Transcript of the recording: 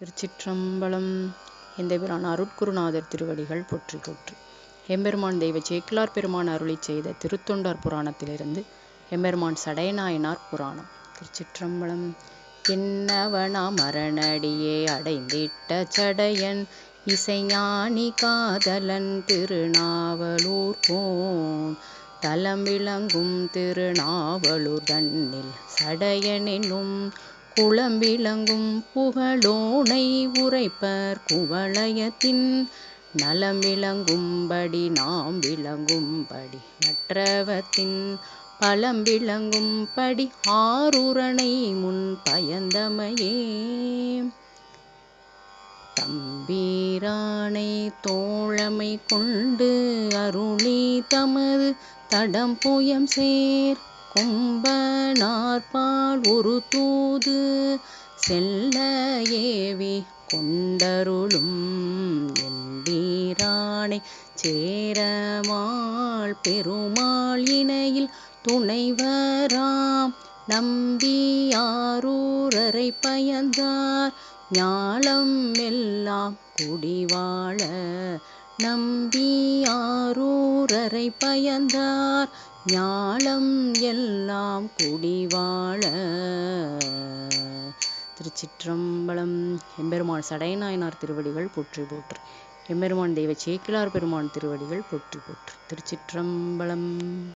திருச்சிற்றம்பலம் எந்தபிரான் அருட்குருநாதர் திருவடிகள் போற்றி போற்றி. எம்பெருமான் தெய்வ சேக்கிலார் பெருமான் அருளி செய்த திருத்தொண்டர் புராணத்திலிருந்து எம்பெருமான் சடையநாயனார் புராணம். திருச்சிற்றம்பலம் என்னவனா மரணடியே அடைந்திட்ட சடையன் இசைஞானி காதலன் திருநாவலூர் கோன் தலம் விளங்கும் திருநாவலூர் தன்னில் சடையனெனும் குளம்பிளங்கும் புகழோனை உரைப்பர் குவளையத்தின் நலம் விளங்கும்படி நாம் விளங்கும்படி மற்றவத்தின் பலம் விளங்கும்படி ஆருரணை முன் பயந்தமையே. தம்பீரானை தோழமை கொண்டு அருளி தமது தடம் புயம் சேர் கொம்பனார்பால் ஒரு தூது செல்ல ஏவி கொண்டருளும் எம்பீரானை சேரமாள் பெருமாள் இணையில் துணைவராம் நம்பியாரூரரை பயந்தார் ஞாலம் எல்லாம் குடிவாழ நம்பியாரூரரை பயந்தார். ஞாலம் எல்லாம் குடிவாழ திருச்சிற்றம்பலம். எம்பெருமான் சடைநாயனார் திருவடிகள் போற்றி போற்று. எம்பெருமான் தெய்வ சேக்கிலார் பெருமான் திருவடிகள் போற்றி போற்று. திருச்சிற்றம்பலம்.